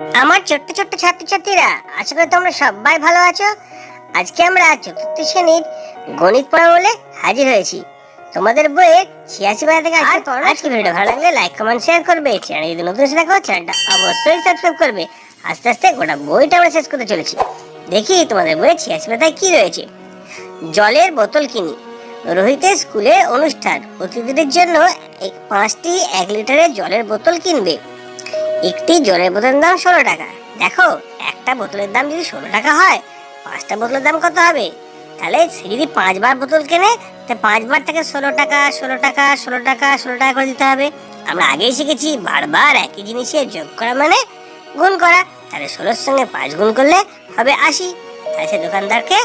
আমার ছোট্ট ছোট্ট ছাত্রছাত্রীরা আশা করি তোমরা সবাই ভালো আছো। আজকে আমরা চতুর্থ শ্রেণির গণিত পড়া বলে হাজির হয়েছি। তোমাদের বইয়ের ছিয়াশি পাতা থেকে আজকে পড়া। আজকে ভিডিও ভালো লাগলে লাইক কমেন্ট শেয়ার করবে। চ্যানেল যদি নতুন এসে দেখো চ্যানেলটা অবশ্যই সাবস্ক্রাইব করবে। আস্তে আস্তে গোটা বইটা আমরা শেষ করতে চলেছি। দেখি তোমাদের বইয়ের ছিয়াশি পাতায় কি রয়েছে। জলের বোতল কিনি। রোহিতের স্কুলে অনুষ্ঠান। অতিথিদের জন্য পাঁচটি এক লিটারের জলের বোতল কিনবে। একটি জলের বোতলের দাম ষোলো টাকা। দেখো, একটা বোতলের দাম যদি ষোলো টাকা হয়, পাঁচটা বোতলের দাম কত হবে? তাহলে সে যদি পাঁচবার বোতল কেনে, তা পাঁচবার থেকে ষোলো টাকা ষোলো টাকা ষোলো টাকা ষোলো টাকা করে দিতে হবে। আমরা আগেই শিখেছি, বারবার একই জিনিসের যোগ করা মানে গুণ করা। তাহলে ষোলোর সঙ্গে পাঁচ গুণ করলে হবে আশি। তাহলে সে দোকানদারকে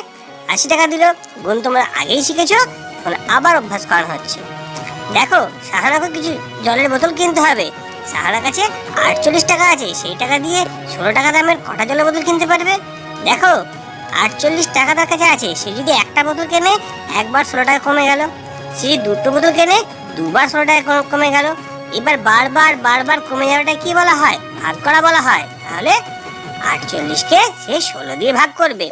আশি টাকা দিল। গুণ তোমরা আগেই শিখেছো এখন আবার অভ্যাস করানো হচ্ছে। দেখো সাহারাকে কিছু জলের বোতল কিনতে হবে। সাহারা কাছে আটচল্লিশ টাকা আছে, সেই টাকা দিয়ে ষোলো টাকা দামের কটা জলের বোতল কিনতে পারবে? দেখো, আটচল্লিশ টাকা তার কাছে আছে, সে যদি একটা বোতল কেনে, একবার ষোলো টাকা কমে গেল। সে দুটো বোতল কেনে, দুবার ষোলো টাকা কমে গেল। এবার বারবার বারবার কমে যাওয়াটা কি বলা হয়? ভাগ করা বলা হয়। তাহলে আটচল্লিশকে সে ষোলো দিয়ে ভাগ করবে।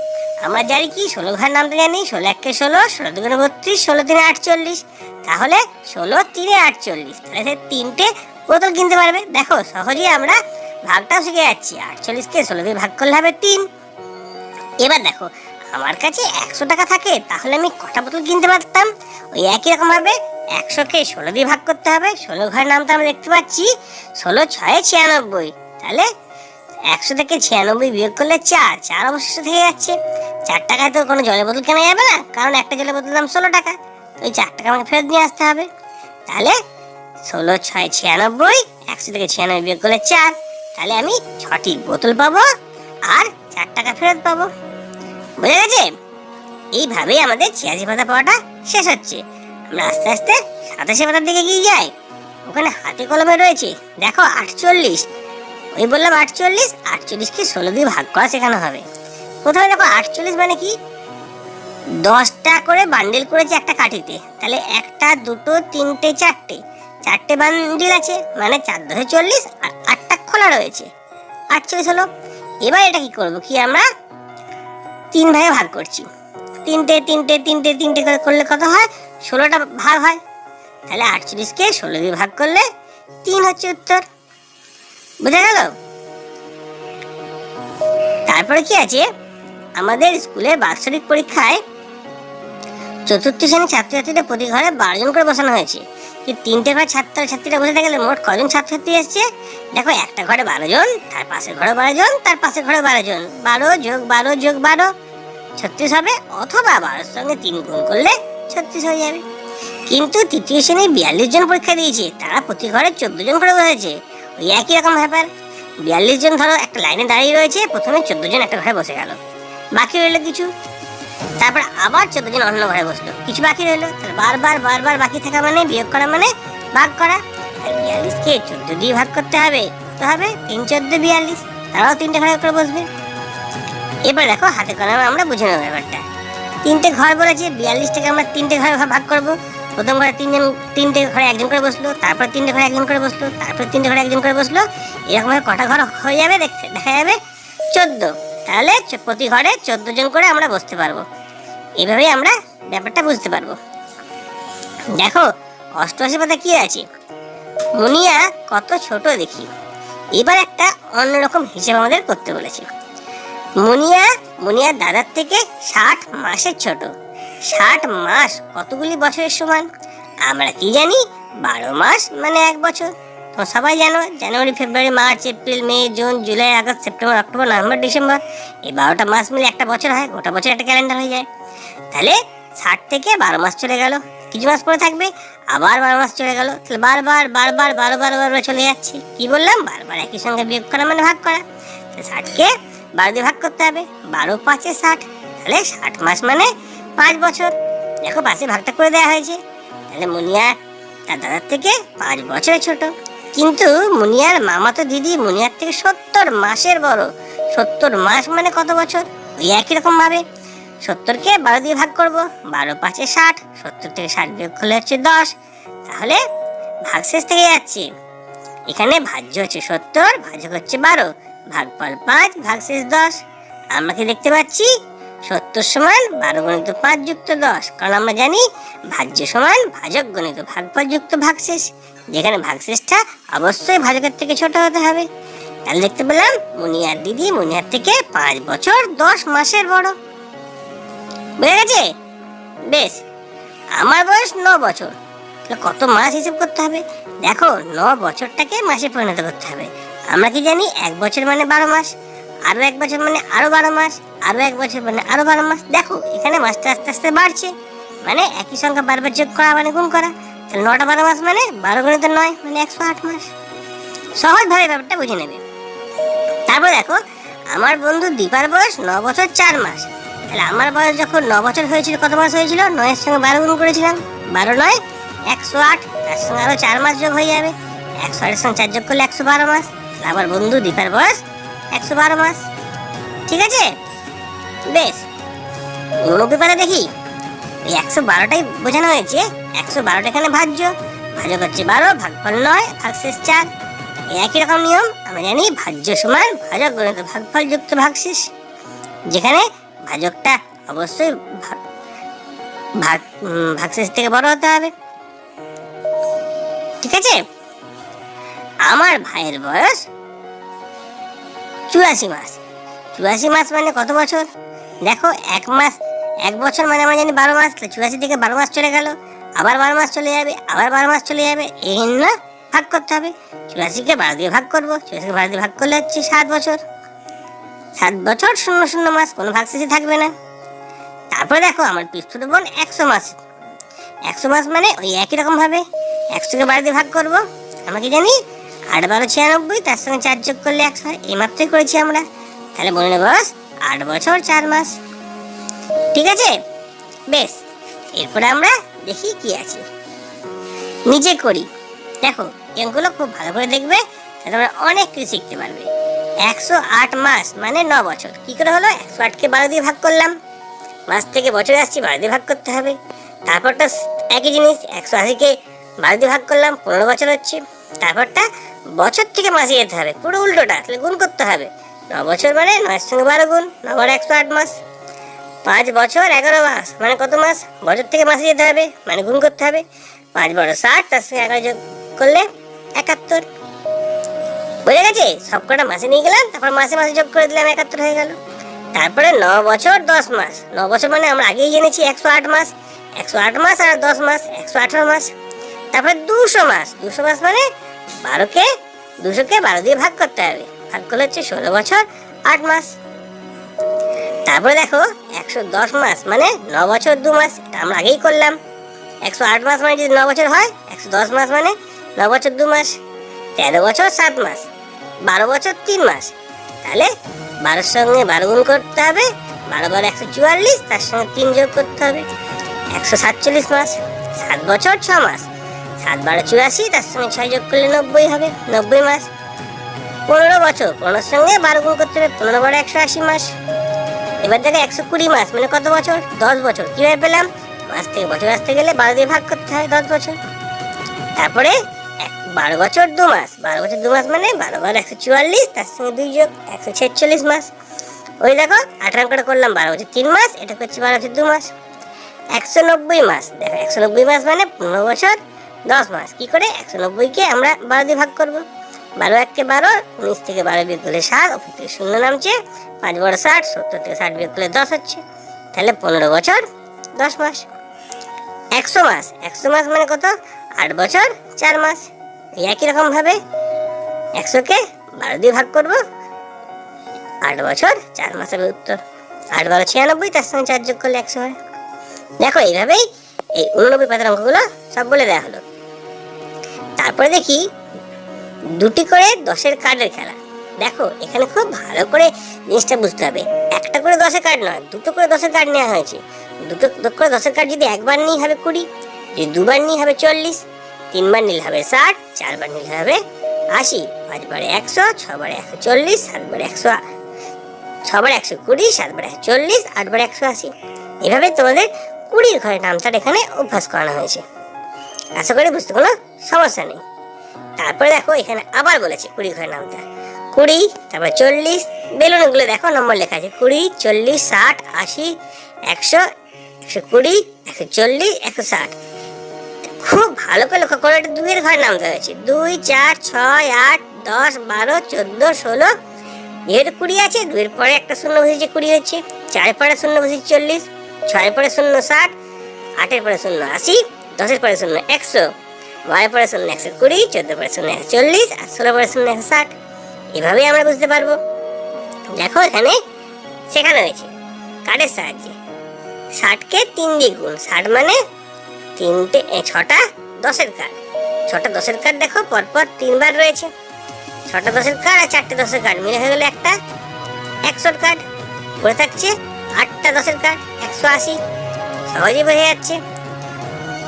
আমরা জানি কি? ষোলো ঘর নামতে জানি? ষোলো একে ষোলো ষোলো দুগুণে বত্রিশ, ষোলো তিনে আটচল্লিশ। তাহলে ষোলো তিনে আটচল্লিশ। তাহলে তিনটে বোতল কিনতে পারবে। দেখো, সহজেই আমরা ভাগটাও শিখে যাচ্ছি। আটচল্লিশকে ষোলো দিয়ে ভাগ করলে হবে তিন। এবার দেখো, আমার কাছে একশো টাকা থাকে, তাহলে আমি কটা বোতল কিনতে পারতাম? ওই একই রকম ভাবে একশোকে ষোলো দিয়ে ভাগ করতে হবে। ষোলো ঘরের নামটা আমরা দেখতে পাচ্ছি। ষোলো, ছয়, ছিয়ানব্বই। তাহলে একশো থেকে ছিয়ানব্বই বিয়োগ করলে চার। চার অবশিষ্ট থেকে যাচ্ছে। চার টাকায় তো কোনো জলের বোতল কেনা যাবে না, কারণ একটা জলের বোতল দাম ষোলো টাকা। তো ওই চার টাকা আমাকে ফেরত নিয়ে আসতে হবে। তাহলে ষোলো, ছয়, ছিয়ানব্বই, একশো থেকে ছিয়ানব্বই বিয়োগ করলে চার, তাহলে আমি ছটি বোতল পাবো আর চার টাকা ফেরত পাবো। বুঝে গেছে? এইভাবেই আমাদের ছিয়াশি পাতা পাওয়াটা শেষ হচ্ছে। আমরা আস্তে আস্তে সাতাশি পাতার দিকে গিয়ে যাই। ওখানে হাতে কলমে রয়েছে, দেখো আটচল্লিশ। ওই বললাম আটচল্লিশ আটচল্লিশকে ষোলো দিয়ে ভাগ করা শেখানো হবে। প্রথমে দেখো আটচল্লিশ মানে কি? দশটা করে বান্ডেল করেছে একটা কাঠিতে। তাহলে একটা, দুটো, তিনটে, চারটে। চারটে বান্ডিল আছে মানে চার দশে চল্লিশ আর আটটা খোলা রয়েছে। আটচল্লিশ হলো, এবার এটা কি করব? কি আমরা তিন ভাগে ভাগ করছি। তিনটে তিনটে তিনটে তিনটে করে করলে কত হয়? ষোলোটা ভাগ হয়। তাহলে আটচল্লিশকে ষোলো দিয়ে ভাগ করলে তিন হচ্ছে উত্তর। বুঝা গেল? তারপরে কি আছে? আমাদের স্কুলের বাৎসরিক পরীক্ষায় চতুর্থ শ্রেণির ছাত্রছাত্রীদের প্রতি ঘরে বারো জন করে বসানো হয়েছে। যে তিনটে ঘরে ছাত্র ছাত্রীরা বসে গেলে মোট কজন ছাত্রছাত্রী এসছে? দেখো, একটা ঘরে বারো জন, তার পাশের ঘরে বারো জন, তার পাশের ঘরে বারো জন। বারো যোগ বারো যোগ বারো, ছত্রিশ হবে। অথবা বারোর সঙ্গে তিন গুণ করলে ছত্রিশ হয়ে যাবে। কিন্তু তৃতীয় শ্রেণির বিয়াল্লিশ জন পরীক্ষা দিয়েছে। তারা প্রতি ঘরে চোদ্দ জন করে বসেছে। ওই একই রকম ব্যাপার। বিয়াল্লিশ জন ধরো, একটা লাইনে দাঁড়িয়ে রয়েছে। প্রথমে চোদ্দ জন একটা ঘরে বসে গেল। বাকি রইল কিছু। তারপর আবার চোদ্দ জন অন্য ঘরে বসল। কিছু বাকি রইল। বারবার বারবার বাকি থাকা মানে বিয়োগ করা মানে ভাগ করা। বিয়াল্লিশকে চোদ্দ দিয়ে ভাগ করতে হবে। তো হবে তিন চোদ্দ বিয়াল্লিশ। তারাও তিনটে ঘরে করে বসবে। এবার দেখো হাতে কলমে আমরা বুঝে নেব ব্যাপারটা। তিনটে ঘর বলেছে বিয়াল্লিশ থেকে আমরা তিনটে ঘরে ভাগ করব। প্রথম ঘরে তিনজন, তিনটে ঘরে একজন করে বসল, তারপর তিনটে ঘরে একজন করে বসল, তারপর তিনটে ঘরে একজন করে বসল। এরকমভাবে কটা ঘর হয়ে যাবে দেখতে দেখা যাবে চোদ্দ। তাহলে প্রতি ঘরে চোদ্দ জন করে আমরা বসতে পারব। এইভাবেই আমরা ব্যাপারটা বুঝতে পারব। দেখো অষ্টআশি পাতা কি আছে? মুনিয়া কত ছোট দেখি। এবার একটা অন্যরকম হিসেব আমাদের করতে বলেছে। মুনিয়া, মুনিয়ার দাদার থেকে ষাট মাসের ছোট। ষাট মাস কতগুলি বছরের সমান? আমরা কি জানি? বারো মাস মানে এক বছর। তো সবাই জানো, January, February, March, April, May, June, July, August, September, October, November, December এই বারোটা মাস মিলে একটা বছর হয়, গোটা বছর একটা ক্যালেন্ডার হয়ে যায়। তাহলে ষাট থেকে বারো মাস চলে গেল, কিছু মাস পরে থাকবে, আবার বারো মাস চলে গেল, তাহলে বারবার বারবার বারো বারো বারবার চলে যাচ্ছে। কি বললাম? বারবার একই সঙ্গে বিয়োগ করা মানে ভাগ করা। তাহলে ষাটকে বারো দিয়ে ভাগ করতে হবে, বারো পাঁচে ষাট, তাহলে ষাট মাস মানে পাঁচ বছর। দেখো পাশে ভাগটা করে দেওয়া হয়েছে, তাহলে মুনিয়া তার দাদার থেকে পাঁচ বছরের ছোট। কিন্তু মুনিয়ার মামাতো দিদি, মুনিয়ার থেকে সত্তর মাসের বড়। সত্তর মাস মানে কত বছর? ওই একই রকম ভাবে। সত্তরকে বারো দিয়ে ভাগ করব, বারো পাঁচে ষাট, সত্তর থেকে ষাট বিয়োগ করলে হচ্ছে দশ। তাহলে ভাগশেষ থেকে যাচ্ছে। এখানে ভাজ্য হচ্ছে সত্তর, ভাজক হচ্ছে বারো। ভাগ ভাগফল পাঁচ, ভাগশেষ দশ। আমরা কি দেখতে পাচ্ছি? সত্তর সমান বারো গণিত পাঁচ যুক্ত দশ। কারণ আমরা জানি ভাজ্য সমান ভাজক গণিত ভাগফল যুক্ত ভাগশেষ যেখানে ভাগশেষটা অবশ্যই ভাজকের থেকে ছোট হতে হবে। তাহলে দেখতে পেলাম মুনিয়ার দিদি মুনিয়ার থেকে পাঁচ বছর দশ মাসের বড়। বুঝে গেছে? বেশ, আমার বয়স ন বছর। তাহলে কত মাস হিসেব করতে হবে? দেখো, ন বছরটাকে মাসে পরিণত করতে হবে। আমরা কি জানি এক বছর মানে বারো মাস। আরও এক বছর মানে আরও বারো মাস, আরও এক বছর মানে আরও বারো মাস। দেখো, এখানে মাসটা আস্তে আস্তে বাড়ছে। মানে একই সংখ্যা বারবার যোগ করা মানে গুণ করা। তাহলে নটা বারো মাস মানে বারো গণিত নয় মানে একশো আট মাস। সহজভাবে ব্যাপারটা বুঝে নেবে। তারপর দেখো, আমার বন্ধু দীপার বয়স ন বছর চার মাস। তাহলে আমার বয়স যখন ন বছর হয়েছিল, কত মাস হয়েছিল? নয়ের সঙ্গে বারো গুণ করেছিলাম। বারো নয়, একশো আট, তার সঙ্গে আরও চার মাস যোগ হয়ে যাবে। একশো আটের সঙ্গে চার যোগ করলে একশো বারো মাস। আমার বন্ধু দীপার বয়স একশো বারো মাস। ঠিক আছে? বেশ। উননব্বই পারে দেখি, এই একশো বারোটাই বোঝানো হয়েছে। একশো বারোটা এখানে ভাজ্য। ভাজক হচ্ছে বারো, ভাগফল নয়, ভাগশেষ চার। একই রকম নিয়ম, আমরা জানি ভাজ্য সমান ভাজক গণিত ভাগফল যুক্ত ভাগশেষ। যেখানে ভাজকটা অবশ্যই ভাগ ভাগশেষ থেকে বড় হতে হবে। ঠিক আছে? আমার ভাইয়ের বয়স চুরাশি মাস। চুরাশি মাস মানে কত বছর? দেখো, এক মাস, এক বছর মানে আমরা জানি বারো মাস চুরাশি থেকে বারো মাস চলে গেল। আবার বারো মাস চলে যাবে, আবার বারো মাস চলে যাবে, এই জন্য ভাগ করতে হবে। চুরাশিকে বারো দিয়ে ভাগ করব, চুরাশিকে বারো দিয়ে ভাগ করলে হচ্ছে সাত বছর। সাত বছর শূন্য শূন্য মাস, কোনো ভাগ শেষে থাকবে না। তারপরে দেখো, আমার পিস্তুত বোন একশো মাস। একশো মাস মানে ওই একই রকম ভাবে। একশোকে বারো দিয়ে ভাগ করব আমাকে জানি? আট বারো ছিয়ানব্বই, তার সঙ্গে চার যোগ করলে একশো এই মাত্রই করেছি আমরা। তাহলে বোনের বয়স আট বছর চার মাস। ঠিক আছে? বেশ, এরপরে আমরা দেখি কি আছে। নিজে করি। দেখো, এগুলো খুব ভালো করে দেখবে তোমরা অনেক কিছু শিখতে পারবে। একশো আট মাস মানে ন বছর। কি করে হলো? একশো আটকে বারো দিয়ে ভাগ করলাম। মাস থেকে বছরে আসছি, বারো দিয়ে ভাগ করতে হবে। তারপরটা একই জিনিস, একশো আশিকে বারো দিয়ে ভাগ করলাম, পনেরো বছর হচ্ছে। তারপরটা বছর থেকে মাসে যেতে হবে, পুরো উল্টোটা তাহলে গুণ করতে হবে। ন বছর মানে নয়ের সঙ্গে বারো গুণ, ন বারো একশো আট মাস। পাঁচ বছর এগারো মাস মানে কত মাস? বছর থেকে মাসে যেতে হবে মানে গুণ করতে হবে। পাঁচ বড় ষাট, তার সঙ্গে এগারো যোগ করলে একাত্তর। বুঝে গেছে? সব কটা মাসে নিয়ে গেলাম, তারপর মাসে মাসে যোগ করে দিলাম, একাত্তর হয়ে গেল। তারপরে ন বছর দশ মাস, ন বছর মানে আমরা আগেই জেনেছি একশো আট মাস। একশো আট মাস আর দশ মাস, একশো আঠারো মাস। তারপরে দুশো মাস দুশো মাস মানে বারোকে, দুশোকে বারো দিয়ে ভাগ করতে হবে। ভাগ করলে হচ্ছে ষোলো বছর, আট মাস। তারপরে দেখো, একশো দশ মাস মানে ন বছর দু মাস, এটা আমরা আগেই করলাম। একশো আট মাস মানে যদি ন বছর হয়, একশো দশ মাস মানে ন বছর দু মাস। তেরো বছর সাত মাস, বারো বছর তিন মাস। তাহলে বারোর সঙ্গে বারো গুণ করতে হবে, বারো বারো একশো চুয়াল্লিশ, তার সঙ্গে তিন যোগ করতে হবে, একশো সাতচল্লিশ মাস, সাত বছর ছ মাস। সাত বারো চুরাশি, তার সঙ্গে ছয় যোগ করলে নব্বই হবে, নব্বই মাস। পনেরো বছর, পনেরোর সঙ্গে বারো গুণ করতে হবে, পনেরো বারো একশো আশি মাস। এবার দেখো একশো কুড়ি মাস মানে কত বছর? দশ বছর। কীভাবে পেলাম? মাস থেকে, বছর আসতে গেলে বারো দিয়ে ভাগ করতে হয় দশ বছর। তারপরে বারো বছর দু মাস, বারো বছর দু মাস মানে বারো বারো একশো চুয়াল্লিশ, তার সঙ্গে দুই যোগ একশো ছেচল্লিশ মাস। ওই দেখো আঠারো করে করলাম, বারো বছর তিন মাস, এটা করছি বারো বছর দু মাস। একশো নব্বই মাস, দেখো, একশো নব্বই মাস মানে পনেরো বছর দশ মাস। কি করে? একশো নব্বইকে আমরা বারো দিয়ে ভাগ করব। বারো এককে বারো, উনিশ থেকে বারো বিয়োগ করলে সাত থেকে শূন্য নামছে। পাঁচ বড় ষাট, সত্তর থেকে ষাট বিয়োগ করলে দশ হচ্ছে। তাহলে পনেরো বছর, দশ মাস। একশো মাস। একশো মাস মানে কত? আট বছর, চার মাস। এই একই রকমভাবে একশোকে বারো দিয়ে ভাগ করব। আট বছর, চার মাসের উত্তর। আট বারো ছিয়ানব্বই, তার সঙ্গে চার যোগ করলে একশো হয়। দেখো এইভাবেই এই উননব্বই পাতার অঙ্কগুলো সব বলে দেওয়া হলো। তারপরে দেখি দুটি করে দশের কার্ডের খেলা। দেখো, এখানে খুব ভালো করে জিনিসটা বুঝতে হবে। একটা করে দশের কার্ড নয়, দুটো করে দশের কার্ড নেওয়া হয়েছে। দুটো করে দশের কার্ড যদি একবার নিই হবে কুড়ি, যদি দুবার নিই হবে চল্লিশ, তিনবার নিলে হবে ষাট, চারবার নিলে হবে আশি, পাঁচবারে একশো, ছবারে একশো চল্লিশ, সাতবারে একশো ছবার একশো কুড়ি, সাতবার একশো চল্লিশ, আটবার একশো আশি। এভাবে তোমাদের কুড়ির ঘরের নামটার এখানে অভ্যাস করানো হয়েছে। আশা করি বুঝতে কোনো সমস্যা নেই। তারপরে দেখো এখানে আবার বলেছে কুড়ি ঘরের নামটা। কুড়ি, তারপর চল্লিশ, বেলুনগুলো দেখো নম্বর লেখা আছে। কুড়ি, চল্লিশ, ষাট, আশি, একশো একশো কুড়ি, একশো চল্লিশ, একশো ষাট। খুব ভালো করে লক্ষ্য করো, এটা দুইয়ের ঘরে নামতে হয়েছে। দুই, চার, ছয়, আট, দশ, বারো, চোদ্দ, ষোলো। যেহেতু কুড়ি আছে, দুইয়ের পরে একটা শূন্য বসেছে কুড়ি হচ্ছে। চারের পরে শূন্য বসেছে চল্লিশ, ছয়ের পরে শূন্য ষাট, আটের পরে শূন্য আশি দশের পরে শূন্য একশো, বারো পরে শূন্য একশো কুড়ি, চোদ্দ পরে শূন্য একশো চল্লিশ, আর ষোলো পরে শূন্য একশো ষাট। এভাবেই আমরা বুঝতে পারব। দেখো এখানে শেখানো হয়েছে, কার্ডের সাহায্যে। ষাটকে তিন দিয়ে গুণ, ষাট মানে তিনটে ছটা দশের কার্ড। ছটা দশের কার্ড দেখো, পরপর তিনবার রয়েছে। ছটা দশের কার্ড আর চারটে দশের কার্ড মিলে হয়ে গেলো একটা। একশোর কার্ড পড়ে থাকছে, আটটা দশের কার্ড, একশো আশি। সহজেই বোঝা যাচ্ছে।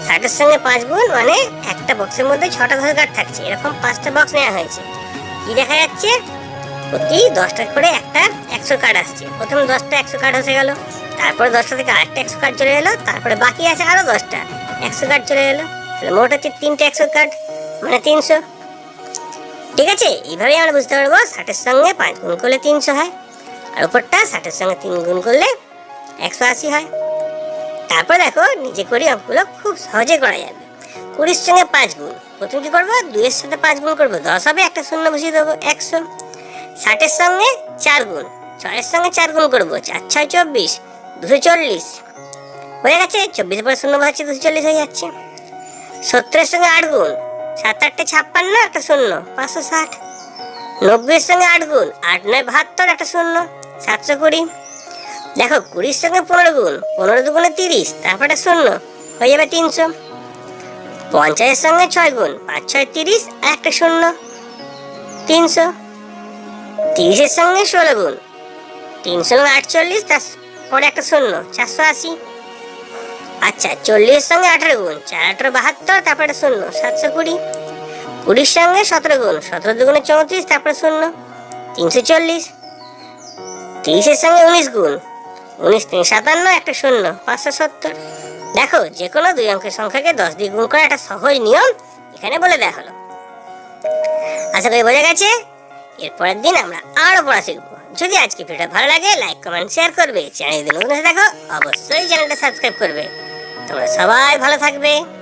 ষাটের সঙ্গে পাঁচ গুণ মানে একটা বক্সের মধ্যে ছটা দশের কার্ড থাকছে। এরকম পাঁচটা বক্স নেওয়া হয়েছে। কি দেখা যাচ্ছে? প্রতি দশটা করে একটা একশো কার্ড আসছে। প্রথম দশটা একশো কার্ড হয়ে গেল। তারপরে দশটা থেকে আরেকটা একশো কার্ড চলে এলো। তারপরে বাকি আছে আরও দশটা একশো কার্ড চলে এলো। তাহলে মোট হচ্ছে তিনটে একশো কার্ড মানে তিনশো। ঠিক আছে? এইভাবেই আমরা বুঝতে পারব ষাটের সঙ্গে পাঁচ গুণ করলে তিনশো হয়। আর উপরটা ষাটের সঙ্গে তিন গুণ করলে একশো আশি হয়। তারপর দেখো, নিজে করি অঙ্কগুলো খুব সহজে করা যাবে। কুড়ির সঙ্গে পাঁচ গুণ। প্রথম কি করব? দুইয়ের সাথে পাঁচ গুণ করব। দশ হবে, একটা শূন্য বসিয়ে দেবো, একশো। ষাটের সঙ্গে চার গুণ। ছয়ের সঙ্গে চার গুণ করব। চার, ছয়, চব্বিশ, দুশো চল্লিশ। হয়ে গেছে? চব্বিশের পরে শূন্য বসাচ্ছি, দুশো চল্লিশ হয়ে যাচ্ছে। সত্তরের সঙ্গে আট গুণ। সাত আটটা ছাপ্পান্ন, একটা শূন্য। পাঁচশো ষাট। নব্বইয়ের সঙ্গে আট গুণ। আট, নয়, বাহাত্তর, একটা শূন্য। সাতশো কুড়ি। দেখো, কুড়ির সঙ্গে পনেরো গুণ, পনেরো দুগুণে তিরিশ তারপরে শূন্য, হয়ে যাবে তিনশো। পঞ্চাশের সঙ্গে ছয় গুণ, পাঁচ, ছয়, তিরিশ, আর একটা শূন্য, তিনশো। তিরিশের সঙ্গে ষোলো গুণ, তিনশো আটচল্লিশ তার পরে একটা শূন্য, চারশো আশি। আচ্ছা চল্লিশের সঙ্গে আঠারো গুণ, চার, আঠারো, বাহাত্তর, তারপরে শূন্য, সাতশো কুড়ি। কুড়ির সঙ্গে সতেরো গুণ, সতেরো দুগুণে চৌত্রিশ, তারপরে শূন্য, তিনশো চল্লিশ। তিরিশের সঙ্গে উনিশ গুণ উনিশ তিন সাতান্ন, একটা শূন্য, পাঁচশো সত্তর। দেখো যে কোনো দুই অঙ্কের সংখ্যাকে দশ দিয়ে গুণ করা একটা সহজ নিয়ম এখানে বলে দেওয়া হলো। আশা করি বোঝা গেছে? এরপরের দিন আমরা আরও পড়া শিখব। যদি আজকে ভিডিওটা ভালো লাগে, লাইক, কমেন্ট, শেয়ার করবে। চ্যানেল যদি নতুন দেখো অবশ্যই চ্যানেলটা সাবস্ক্রাইব করবে। তোমরা সবাই ভালো থাকবে।